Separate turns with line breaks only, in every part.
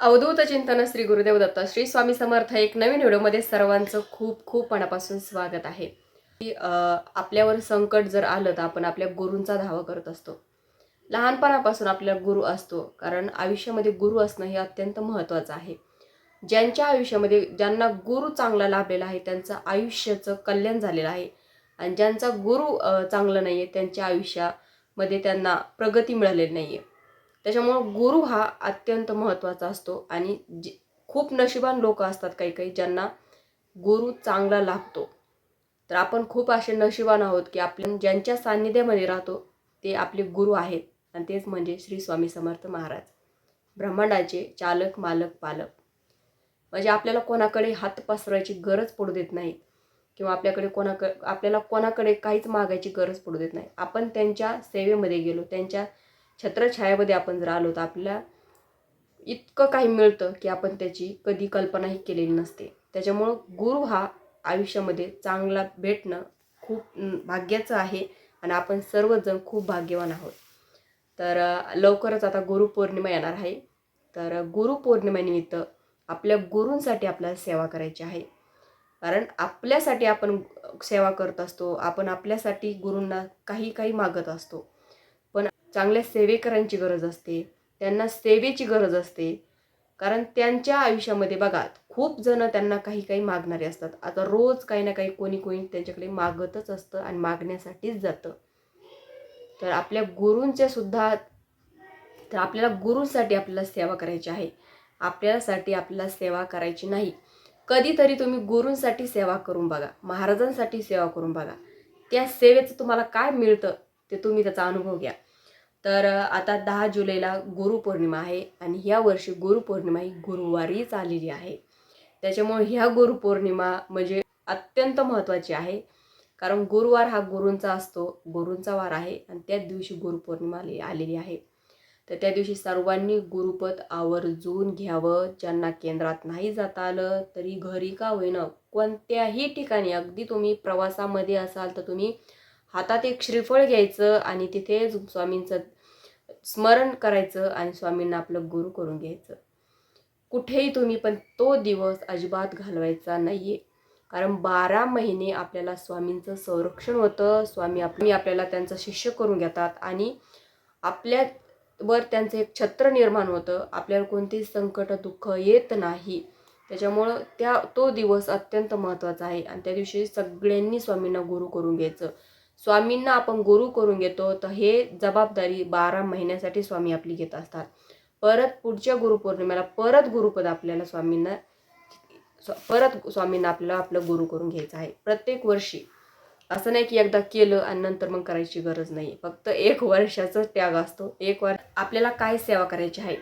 अवधूत चिंतन श्री गुरुदेव दत्त श्री स्वामी समर्थ एक नवीन व्हिडिओमध्ये सर्वांचं खूप खूप मनापासून स्वागत आहे. की, आपल्यावर संकट जर आलं तर आपण आपल्या गुरूंचा धावा करत असतो. लहानपणापासून आपला गुरु असतो कारण आयुष्यामध्ये गुरु असणं हे अत्यंत महत्त्वाचं आहे. ज्यांच्या आयुष्यामध्ये ज्यांना गुरु चांगला लाभलेला आहे त्यांचं आयुष्याचं कल्याण झालेलं आहे. आणि ज्यांचा गुरु चांगला नाही आहे त्यांच्या आयुष्यामध्ये त्यांना प्रगती मिळालेली नाही आहे त्याच्यामुळं गुरु हा अत्यंत महत्त्वाचा असतो. आणि जे खूप नशिबान लोक असतात काही काही ज्यांना गुरु चांगला लाभतो तर आपण खूप असे नशिबान आहोत की आपण ज्यांच्या सान्निध्यामध्ये राहतो ते आपले गुरु आहेत. आणि तेच म्हणजे श्री स्वामी समर्थ महाराज. ब्रह्मांडाचे चालक मालक पालक. म्हणजे आपल्याला कोणाकडे हात पसरायची गरज पडू देत नाही. किंवा आपल्याकडे कोणाक आपल्याला कोणाकडे काहीच मागायची गरज पडू देत नाही. आपण त्यांच्या सेवेमध्ये गेलो त्यांच्या छत्रछायामध्ये आपण जर आलो तर आपल्याला इतकं काही मिळतं की आपण त्याची कधी कल्पनाही केलेली नसते. त्याच्यामुळं गुरु हा आयुष्यामध्ये चांगला भेटणं खूप भाग्याचं आहे आणि आपण सर्वजण खूप भाग्यवान आहोत. तर लवकरच आता गुरुपौर्णिमा येणार आहे. तर गुरुपौर्णिमेनिमित्त आपल्या गुरूंसाठी आपल्याला सेवा करायची आहे. कारण आपल्यासाठी आपण सेवा करत असतो आपण आपल्यासाठी गुरूंना काही काही मागत असतो. चांगल्या सेवेकरांची गरज असते त्यांना सेवेची गरज असते. कारण त्यांच्या आयुष्यामध्ये बघा खूप जणं त्यांना काही काही मागणारे असतात. आता रोज काही ना काही कोणी कोणी त्यांच्याकडे मागतच असतं आणि मागण्यासाठीच जातं. तर आपल्या गुरूंच्या सुद्धा तर आपल्याला गुरूसाठी आपल्याला सेवा करायची आहे. आपल्यासाठी आपल्याला सेवा करायची नाही. कधीतरी तुम्ही गुरूंसाठी सेवा करून बघा महाराजांसाठी सेवा करून बघा. त्या सेवेचं तुम्हाला काय मिळतं ते तुम्ही त्याचा अनुभव घ्या. तर आता दहा जुलैला गुरुपौर्णिमा आहे आणि ह्या वर्षी गुरुपौर्णिमा ही गुरुवारीच आलेली आहे. त्याच्यामुळे ह्या गुरुपौर्णिमा म्हणजे अत्यंत महत्त्वाची आहे. कारण गुरुवार हा गुरूंचा असतो गुरूंचा वार आहे आणि त्याच दिवशी गुरुपौर्णिमा आलेली आहे. तर त्या दिवशी सर्वांनी गुरुपद आवर्जून घ्यावं. ज्यांना केंद्रात नाही जाता आलं तरी घरी का होईना कोणत्याही ठिकाणी. अगदी तुम्ही प्रवासामध्ये असाल तर तुम्ही हातात एक श्रीफळ घ्यायचं आणि तिथे स्वामींचं स्मरण करायचं आणि स्वामींना आपलं गुरु करून घ्यायचं. कुठेही तुम्ही पण तो दिवस अजिबात घालवायचा नाही आहे कारण बारा महिने आपल्याला स्वामींचं संरक्षण होतं. स्वामी आप आपल्याला त्यांचं शिष्य करून घेतात आणि आपल्यावर त्यांचं एक छत्र निर्माण होतं. आपल्याला कोणतेही संकट दुःख येत नाही. त्याच्यामुळं त्या तो दिवस अत्यंत महत्त्वाचा आहे. आणि त्या दिवशी सगळ्यांनी स्वामींना गुरु करून घ्यायचं. स्वामींना आपण गुरु करून घेतो तर हे जबाबदारी बारा महिन्यासाठी स्वामी आपली घेत असतात. परत पुढच्या गुरुपौर्णिमेला परत गुरुपद आपल्याला स्वामींना स्व- परत स्वामींना आपल्याला आपलं गुरु करून घ्यायचं आहे. प्रत्येक वर्षी असं नाही की एकदा केलं आणि नंतर मग करायची गरज नाही. फक्त एक वर्षाचा त्याग असतो. एक वर्ष आपल्याला काय सेवा करायची आहे?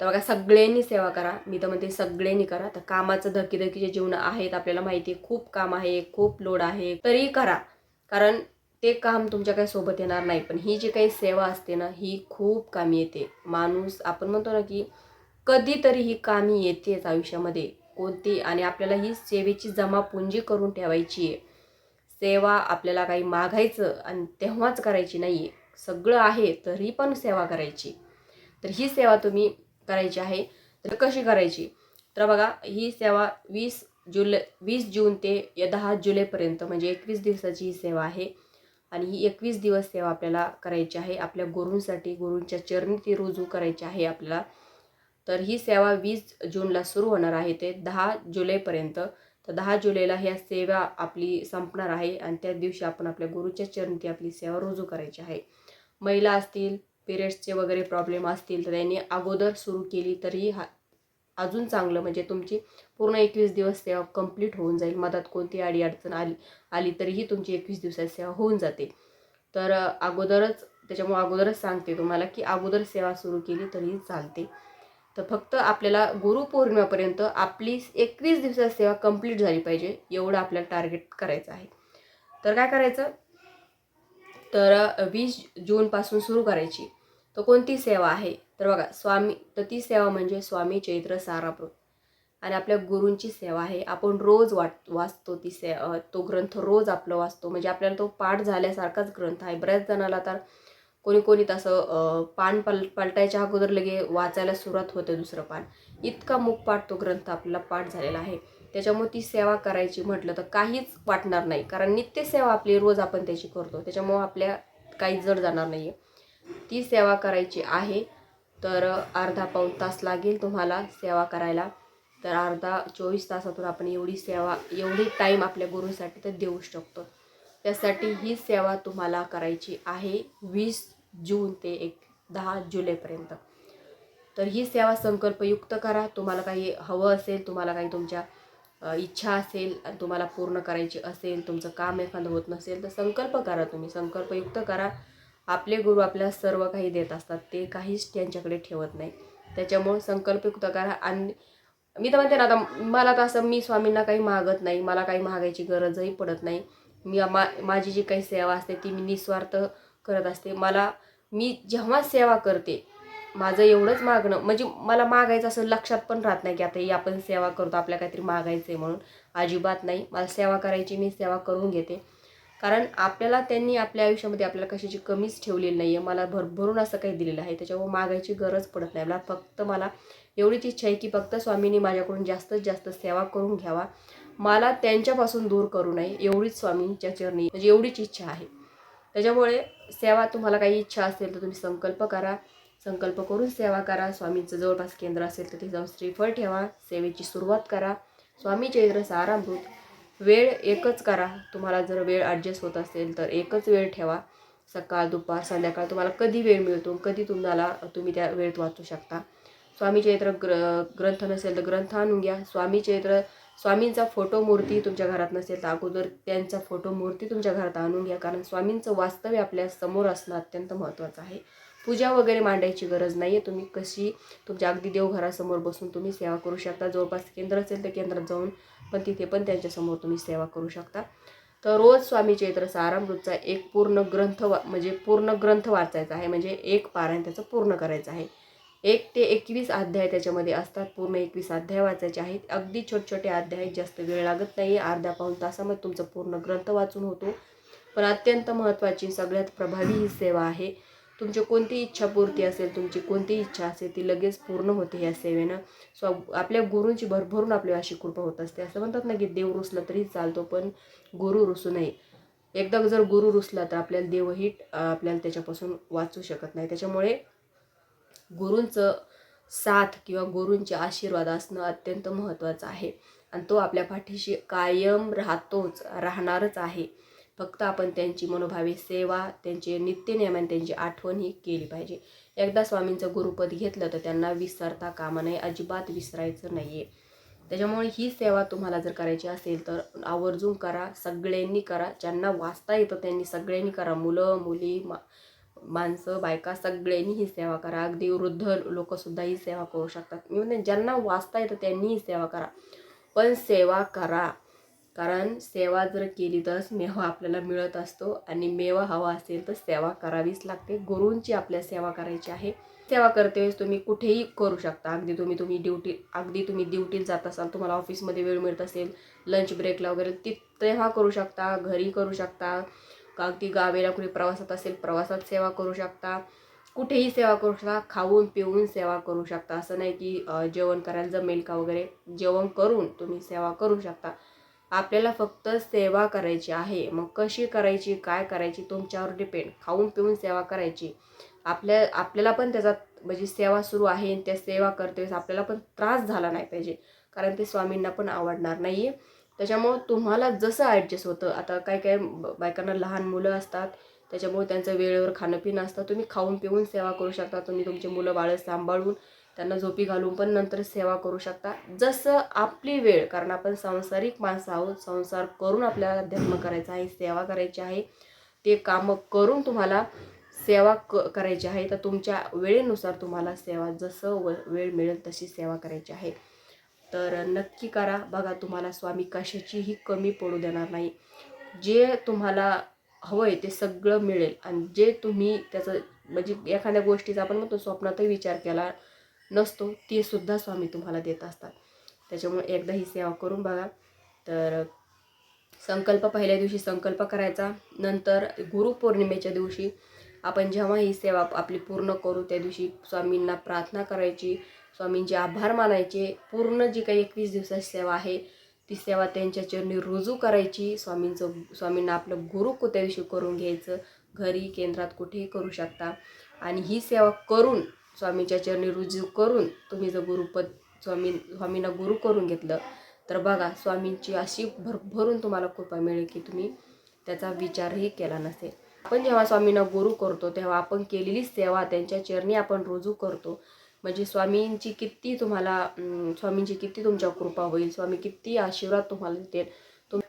तर बघा सगळ्यांनी सेवा करा. मी तर म्हणते सगळ्यांनी करा. तर कामाचं धकीधकीचे जीवन आहेत आपल्याला माहिती आहे खूप काम आहे खूप लोड आहे. तरी करा. कारण ते काम तुमच्या काही सोबत येणार नाही. पण ही जी काही सेवा असते ना ही खूप कामी येते. माणूस आपण म्हणतो ना की कधीतरी ही कामी येतेच आयुष्यामध्ये. कोणती? आणि आपल्याला ही सेवेची जमापुंजी करून ठेवायची आहे. सेवा आपल्याला काही मागायचं आणि तेव्हाच करायची नाही आहे सगळं आहे तरी पण सेवा करायची. तर ही सेवा तुम्ही करायची आहे तर कशी करायची? तर बघा ही सेवा वीस जुलै वीस जून ते दहा जुलैपर्यंत म्हणजे एकवीस दिवसाची ही सेवा आहे. आणि ही एकवीस दिवस सेवा आपल्याला करायची आहे. आपल्या गुरूंसाठी गुरूंच्या चरणी ती रुजू करायची आहे आपल्याला. तर ही सेवा वीस जूनला सुरू होणार आहे. ते दहा जुलैपर्यंत. तर दहा जुलैला ह्या सेवा आपली संपणार आहे आणि त्या दिवशी आपण आपल्या गुरुच्या चरणी ती आपली सेवा रुजू करायची आहे. महिला असतील पिरियड्सचे वगैरे प्रॉब्लेम असतील तर त्यांनी अगोदर सुरू केली तरी हा अजून चांगलं म्हणजे तुमची पूर्ण एकवीस दिवस सेवा कंप्लीट होऊन जाईल. मधात कोणती अडी अडचण आली आली तरीही तुमची एकवीस दिवसाची सेवा होऊन जाते. तर अगोदरच त्याच्यामुळे अगोदरच सांगते तुम्हाला की अगोदर सेवा सुरू केली तरीही चालते. तर फक्त आपल्याला गुरुपौर्णिमेपर्यंत आपली एकवीस दिवसाची सेवा कंप्लीट झाली पाहिजे एवढं आपल्याला टार्गेट करायचं आहे. तर काय करायचं? तर वीस जूनपासून सुरू करायची. तर कोणती सेवा आहे? तर बघा स्वामी तर ती सेवा म्हणजे स्वामी चैत्र सारामृत. आणि आपल्या गुरूंची सेवा आहे. आपण रोज वाट वाचतो ती से तो ग्रंथ रोज आपलं वाचतो. म्हणजे आपल्याला तो पाठ झाल्यासारखाच ग्रंथ आहे. बऱ्याच जणाला तर कोणी कोणी तसं पान पल पलटायच्या अगोदर लगे वाचायला सुरुवात होते दुसरं पान. इतका मुखपाठ तो ग्रंथ आपला पाठ झालेला आहे. त्याच्यामुळे ती सेवा करायची म्हटलं तर काहीच वाटणार नाही. कारण नित्यसेवा आपली रोज आपण त्याची करतो. त्याच्यामुळं आपल्या काही जड जाणार नाही आहे ती सेवा करायची आहे. तर अर्धा पाऊण तास लागेल तुम्हाला सेवा करायला. तर अर्धा चोवीस तासातून आपण एवढी सेवा एवढी टाईम आपल्या गुरुसाठी तर देऊ शकतो. त्यासाठी ही सेवा तुम्हाला करायची आहे वीस जून ते एक दहा जुलैपर्यंत. तर ही सेवा संकल्पयुक्त करा. तुम्हाला काही हवं असेल तुम्हाला काही तुमच्या इच्छा असेल आणि तुम्हाला पूर्ण करायची असेल तुमचं काम एखादं होत नसेल तर संकल्प करा तुम्ही. संकल्पयुक्त करा. आपले गुरु आपल्याला सर्व काही देत असतात. ते काहीच त्यांच्याकडे ठेवत नाही. त्याच्यामुळं संकल्पयुक्त करा आणि मी तर म्हणते ना आता मला तर असं मी स्वामींना काही मागत नाही. मला काही मागायची गरजही पडत नाही. मी मा माझी जी काही सेवा असते ती मी निस्वार्थ करत असते. मला मी जेव्हा सेवा करते माझं एवढंच मागणं म्हणजे मला मागायचं असं लक्षात पण राहत नाही की आता ही आपण सेवा करतो आपल्या काहीतरी मागायचं आहे म्हणून. अजिबात नाही. मला सेवा करायची मी सेवा करून घेते. कारण आपल्याला त्यांनी आपल्या आयुष्यामध्ये आपल्याला कशाची कमीच ठेवलेली नाही आहे मला भरभरून असं काही दिलेलं आहे. त्याच्यामुळे मागायची गरज पडत नाही. मला फक्त मला एवढीच इच्छा आहे की फक्त स्वामींनी माझ्याकडून जास्तीत जास्त सेवा करून घ्यावा. मला त्यांच्यापासून दूर करू नये एवढीच स्वामींच्या चरणी म्हणजे एवढीच इच्छा आहे. त्याच्यामुळे सेवा तुम्हाला काही इच्छा असेल तर तुम्ही संकल्प करा. संकल्प करून सेवा करा. स्वामींचं जवळपास केंद्र असेल तर तिथे जाऊन श्रीफळ ठेवा. सेवेची सुरुवात करा. स्वामी चैत्र सारामृत वेळ एकच करा. तुम्हाला जर वेळ ॲडजस्ट होत असेल तर एकच वेळ ठेवा. सकाळ दुपार संध्याकाळ तुम्हाला कधी वेळ मिळतो कधी तुम्हाला तुम्ही त्या वेळेत वाचू शकता. स्वामी चैत्र ग्र ग्रंथ नसेल तर ग्रंथ आणून घ्या. स्वामी चैत्र स्वामींचा फोटो मूर्ती तुमच्या घरात नसेल तर अगोदर त्यांचा फोटो मूर्ती तुमच्या घरात आणून घ्या. कारण स्वामींचं वास्तव्य आपल्यासमोर असणं अत्यंत महत्त्वाचं आहे. पूजा वगैरे मांडायची गरज नाही आहे तुम्ही कशी तुमच्या अगदी देवघरासमोर बसून तुम्ही सेवा करू शकता. जवळपास केंद्र असेल तर केंद्रात जाऊन पण तिथे पण त्यांच्यासमोर तुम्ही सेवा करू शकता. तर रोज स्वामी चैत्र सारामृतचा एक पूर्ण ग्रंथ वा म्हणजे पूर्ण ग्रंथ वाचायचा आहे. म्हणजे एक पारायण त्याचं पूर्ण करायचं आहे. एक ते एकवीस अध्याय त्याच्यामध्ये असतात. पूर्ण एकवीस अध्याय वाचायचे आहेत. अगदी छोटे छोटे अध्याय जास्त वेळ लागत नाही अर्ध्या पाऊण तासामध्ये तुमचं पूर्ण ग्रंथ वाचून होतो. पण अत्यंत महत्त्वाची सगळ्यात प्रभावी ही सेवा आहे. तुमची कोणती इच्छापूर्ती असेल तुमची कोणती इच्छा असेल ती लगेच पूर्ण होते या सेवेनं. स्व आपल्या गुरूंची भरभरून आपली अशी कृपा होत असते. असं म्हणतात ना की देव रुसला तरी चालतो पण गुरु रुसू नये. एकदा जर गुरु रुसला तर आपल्याला देवही आपल्याला त्याच्यापासून वाचू शकत नाही. त्याच्यामुळे गुरूंचं साथ किंवा गुरूंचे आशीर्वाद असणं अत्यंत महत्त्वाचं आहे. आणि तो आपल्या पाठीशी कायम राहतोच राहणारच आहे. फक्त आपण त्यांची मनोभावी सेवा त्यांचे नित्यनियमाने त्यांची आठवण ही केली पाहिजे. एकदा स्वामींचं गुरुपद घेतलं तर त्यांना विसरता कामा नये अजिबात विसरायचं नाही आहे त्याच्यामुळे ही सेवा तुम्हाला जर करायची असेल तर आवर्जून करा सगळ्यांनी करा. ज्यांना वाचता येतं त्यांनी सगळ्यांनी करा. मुलं मुली मा माणसं बायका सगळ्यांनी ही सेवा करा. अगदी वृद्ध लोकंसुद्धा ही सेवा करू शकतात. म्हणजे ज्यांना वाचता येतं त्यांनी ही सेवा करा. पण सेवा करा. कारण सेवा जर केली तरच मेवा आपल्याला मिळत असतो आणि मेवा हवा असेल तर सेवा करावीच लागते. गुरूंची आपल्या सेवा करायची आहे. सेवा करते वेळेस तुम्ही कुठेही करू शकता. अगदी तुम्ही तुम्ही ड्युटी अगदी तुम्ही ड्युटीत जात असाल तुम्हाला ऑफिसमध्ये वेळ मिळत असेल लंच ब्रेकला वगैरे ती तेव्हा करू शकता घरी करू शकता. का अगदी गावेला कुठे प्रवासात असेल प्रवासात सेवा करू शकता. कुठेही सेवा करू शकता. खाऊन पिऊन सेवा करू शकता. असं नाही की जेवण करायला जमेल का वगैरे. जेवण करून तुम्ही सेवा करू शकता. आपल्याला फक्त सेवा करायची आहे. मग कशी करायची काय करायची तुमच्यावर डिपेंड खाऊन पिऊन सेवा करायची. आपल्या आपल्याला पण त्याचा म्हणजे सेवा सुरू आहे आणि त्या सेवा करते वेळेस आपल्याला पण त्रास झाला नाही पाहिजे. कारण ते स्वामींना पण आवडणार नाही आहे त्याच्यामुळं तुम्हाला जसं ॲडजस्ट होतं आता काय काय ब- बायकांना लहान मुलं असतात. त्याच्यामुळे त्यांचं वेळेवर खाणं पिणं असतं. तुम्ही खाऊन पिऊन सेवा करू शकता. तुम्ही तुमचे मुलं बाळं सांभाळून त्यांना झोपी घालून पण नंतर सेवा करू शकता. जसं आपली वेळ कारण आपण सांसारिक माणसं आहोत संसार करून आपल्याला अध्यात्म करायचा आहे सेवा करायची आहे ते कामं करून तुम्हाला सेवा क करायची आहे तर तुमच्या वेळेनुसार तुम्हाला सेवा जसं व वेळ मिळेल तशी सेवा करायची आहे. तर नक्की करा बघा तुम्हाला स्वामी कशाचीही कमी पडू देणार नाही. जे तुम्हाला हवं आहे ते सगळं मिळेल. आणि जे तुम्ही त्याचं म्हणजे एखाद्या गोष्टीचा आपण म्हणतो स्वप्नातही विचार केला नसतो ती सुद्धा स्वामी तुम्हाला देत असतात. त्याच्यामुळे एकदा ही सेवा करून बघा. तर संकल्प पहिल्या दिवशी संकल्प करायचा. नंतर गुरुपौर्णिमेच्या दिवशी आपण जेव्हा ही सेवा आपली पूर्ण करू त्या दिवशी स्वामींना प्रार्थना करायची. स्वामींचे आभार मानायचे. पूर्ण जी काही एकवीस दिवसाची सेवा आहे ती सेवा त्यांच्या चरणी रुजू करायची. स्वामींचं स्वामींना आपलं गुरुकु त्या दिवशी करून घ्यायचं. घरी केंद्रात कुठेही करू शकता. आणि ही सेवा करून स्वामीच्या चरणी रुजू करून तुम्ही जर गुरुपद स्वामी स्वामींना गुरु करून घेतलं तर बघा स्वामींची अशी भरभरून तुम्हाला कृपा मिळेल की तुम्ही त्याचा विचारही केला नसेल. आपण जेव्हा स्वामींना गुरु करतो तेव्हा आपण केलेली सेवा त्यांच्या चरणी आपण रुजू करतो. म्हणजे स्वामींची किती तुम्हाला स्वामींची किती तुमच्या कृपा होईल स्वामी किती आशीर्वाद तुम्हाला देतील